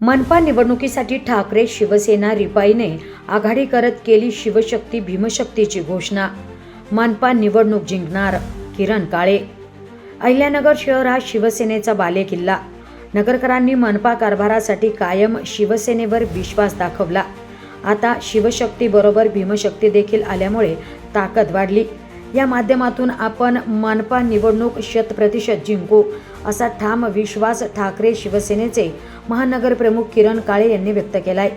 मनपा निवडणुकीसाठी ठाकरे शिवसेना रिपाईने आघाडी करत केली शिवशक्ती भीमशक्तीची घोषणा. मनपा निवडणूक जिंकणार किरण काळे. अहिल्यानगर शहर हा शिवसेनेचा बालेकिल्ला. नगरकरांनी मनपा कारभारासाठी कायम शिवसेनेवर विश्वास दाखवला. आता शिवशक्तीबरोबर भीमशक्ती देखील आल्यामुळे ताकद वाढली. या माध्यमातून आपण मनपा निवडणूक शतप्रतिशत जिंकू. असा ठाम विश्वास ठाकरे शिवसेनेचे महानगरप्रमुख किरण काळे यांनी व्यक्त केलाय.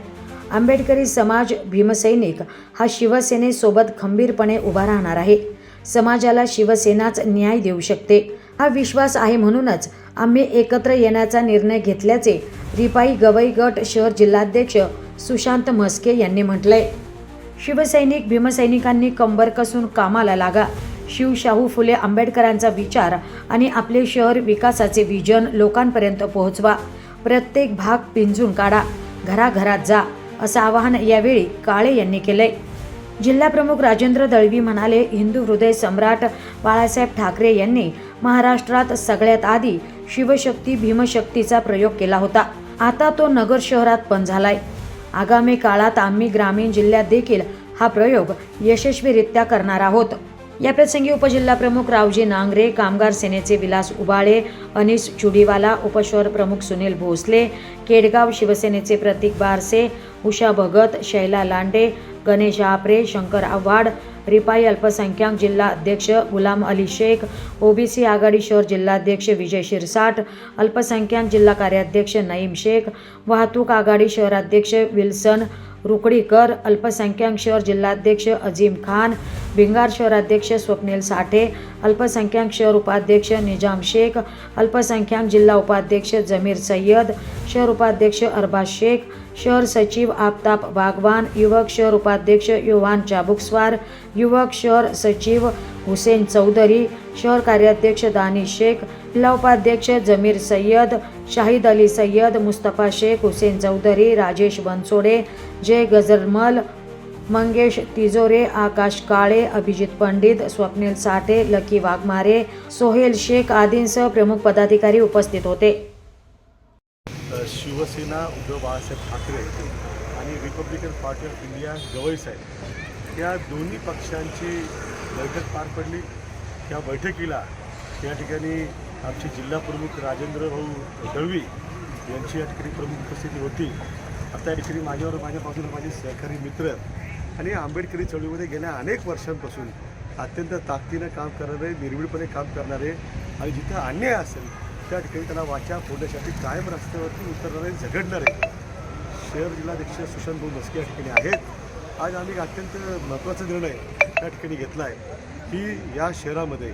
आंबेडकरी समाज भीमसैनिक हा शिवसेनेसोबत खंबीरपणे उभा राहणार आहे. समाजाला शिवसेनाच न्याय देऊ शकते हा विश्वास आहे म्हणूनच आम्ही एकत्र येण्याचा निर्णय घेतल्याचे रिपाई गवई गट शहर जिल्हाध्यक्ष सुशांत म्हस्के यांनी म्हटलंय. शिवसैनिक भीमसैनिकांनी कंबर कसून कामाला लागा. शिवशाहू फुले आंबेडकरांचा विचार आणि आपले शहर विकासाचे विजन लोकांपर्यंत पोहोचवा. प्रत्येक भाग पिंजून काढा. घराघरात जा असं आवाहन यावेळी काळे यांनी केलंय. जिल्हाप्रमुख राजेंद्र दळवी म्हणाले हिंदू हृदय सम्राट बाळासाहेब ठाकरे यांनी महाराष्ट्रात सगळ्यात आधी शिवशक्ती भीमशक्तीचा प्रयोग केला होता. आता तो नगर शहरात पण झालाय. आगामी काळात आम्ही ग्रामीण जिल्ह्यात देखील हा प्रयोग यशस्वीरित्या करणार आहोत. या प्रसंगी उपजिल्हाप्रमुख रावजी नांगरे कामगार सेनेचे विलास उबाळे अनिस चुडीवाला उपशहर प्रमुख सुनील भोसले केडगाव शिवसेनेचे प्रतीक बारसे उषा भगत शैला लांडे गणेश आपरे शंकर आव्हाड रिपाई अल्पसंख्याक जिल्हा अध्यक्ष गुलाम अली शेख ओबीसी आघाडी शहर जिल्हाध्यक्ष विजय शिरसाट अल्पसंख्याक जिल्हा कार्याध्यक्ष नईम शेख वाहतूक आघाडी शहराध्यक्ष विल्सन रुकडीकर अल्पसंख्याक शहर जिल्हाध्यक्ष अजीम खान भिंगार शहराध्यक्ष स्वप्नील साठे अल्पसंख्याक शहर उपाध्यक्ष निजाम शेख अल्पसंख्याक जिल्हा उपाध्यक्ष जमीर सय्यद शहर उपाध्यक्ष अरबाज शेख शहर सचिव आफताब बागवान युवक शहर उपाध्यक्ष युवान चाबुकस्वार युवक शहर सचिव हुसेन चौधरी शहर कार्याध्यक्ष दानी शेख जिल्हा उपाध्यक्ष जमीर सय्यद शाहिद अली सय्यद मुस्तफा शेख हुसेन चौधरी राजेश बनसोडे जय गजरमल मंगेश तिजोरे आकाश काळे अभिजित पंडित स्वप्नील साठे लकी वाघमारे सोहेल शेख आदींसह प्रमुख पदाधिकारी उपस्थित होते. शिवसेना उद्धव बाळासाहेब ठाकरे आणि Republican Party of India Gavai saheb या दोन्ही पक्षांची बैठक पार पडली. त्या बैठकीला या ठिकाणी आमचे जिल्हाप्रमुख राजेंद्र भाऊ दळवी यांची या ठिकाणी प्रमुख उपस्थिती होती. आता या ठिकाणी माझ्यावर माझ्यापासून माझे सहकारी मित्र आणि आंबेडकरी चळवळीमध्ये गेल्या अनेक वर्षांपासून अत्यंत ताकदीनं काम करणारे निर्भीडपणे काम करणारे आणि जिथं अन्याय असेल त्या ठिकाणी त्याला वाचा फोडण्यासाठी कायम रस्त्यावरती उतरणारे झगडणारे शहर जिल्हाध्यक्ष सुशांत भाऊ मस्के या ठिकाणी आहेत. आज आम्ही एक अत्यंत महत्त्वाचा निर्णय त्या ठिकाणी घेतला आहे की या शहरामध्ये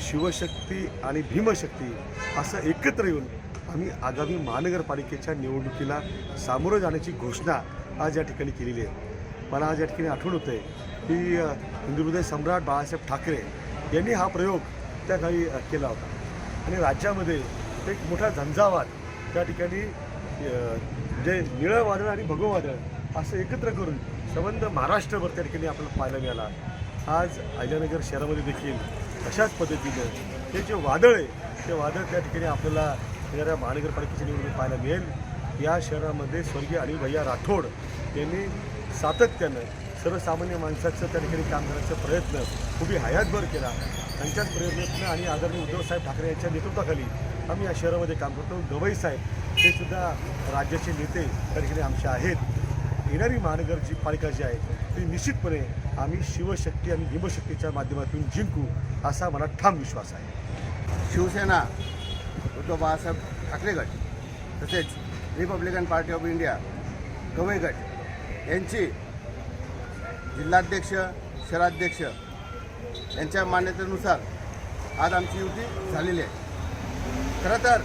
शिवशक्ती आणि भीमशक्ती असं एकत्र येऊन आम्ही आगामी महानगरपालिकेच्या निवडणुकीला सामोरं जाण्याची घोषणा आज या ठिकाणी केलेली आहे. मला आज या ठिकाणी आठवण होते की अ, सम्राट बाळासाहेब ठाकरे यांनी हा प्रयोग त्या काळी केला होता. आणि राज्यामध्ये एक मोठा झंझावात त्या ठिकाणी जे म्हणजे निळं वादळ आणि भगवं वादळ असं एकत्र करून संबंध महाराष्ट्रभर त्या ठिकाणी आपल्याला पाहायला मिळाला. आज अहिल्यानगर शहरामध्ये देखील अशाच पद्धतीनं हे जे वादळ आहे ते वादळ त्या ठिकाणी आपल्याला येणाऱ्या महानगरपालिकेची निवडणूक पाहायला मिळेल. या शहरामध्ये स्वर्गीय अनिल भैया राठोड यांनी सातत्यानं सर्वसामान्य माणसाचं त्या ठिकाणी काम करण्याचा प्रयत्न उभी हयातभर केला. त्यांच्याच प्रयत्न आणि आदरणीय उद्धवसाहेब ठाकरे यांच्या नेतृत्वाखाली आम्ही या शहरामध्ये काम करतो. गवई साहेब हे सुद्धा राज्याचे नेते त्या ठिकाणी आमचे आहेत. येणारी महानगरची पालिका जी आहे ती निश्चितपणे आम्ही शिवशक्ती आणि भीमशक्तीच्या माध्यमातून जिंकू असा मला ठाम विश्वास आहे. शिवसेना उद्धव बाळासाहेब ठाकरे गट तसेच Republican Party of India Gavai गट यांची जिल्हाध्यक्ष शहराध्यक्ष यांच्या मान्यतेनुसार आज आमची युती झालेली आहे. खरं तर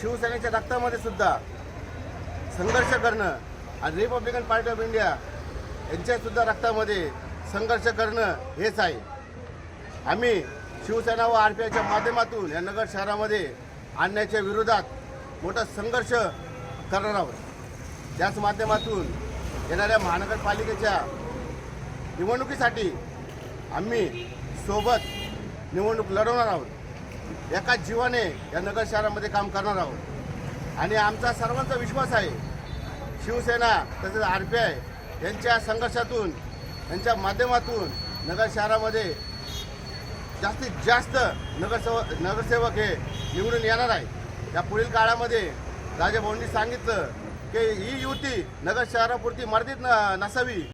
शिवसेनेच्या रक्तामध्ये सुद्धा संघर्ष करणं आणि रिपब्लिकन पार्टी ऑफ इंडिया यांच्यासुद्धा रक्तामध्ये संघर्ष करणं हेच आहे. आम्ही शिवसेना व आर पी आयच्या माध्यमातून या नगर शहरामध्ये आणण्याच्या विरोधात मोठा संघर्ष करणार आहोत. त्याच माध्यमातून येणाऱ्या महानगरपालिकेच्या निवडणुकीसाठी आम्ही सोबत निवडणूक लढवणार आहोत. एकाच जीवाने या नगर शहरामध्ये काम करणार आहोत. आणि आमचा सर्वांचा विश्वास आहे शिवसेना तसेच आर पी आय यांच्या संघर्षातून यांच्या माध्यमातून नगर शहरामध्ये जास्तीत जास्त नगरसेवक नगरसेवक हे निवडून येणार आहे या पुढील काळामध्ये राजाभाऊंनी सांगितलं की ही युती नगर शहरापुरती मर्यादित न नसावी.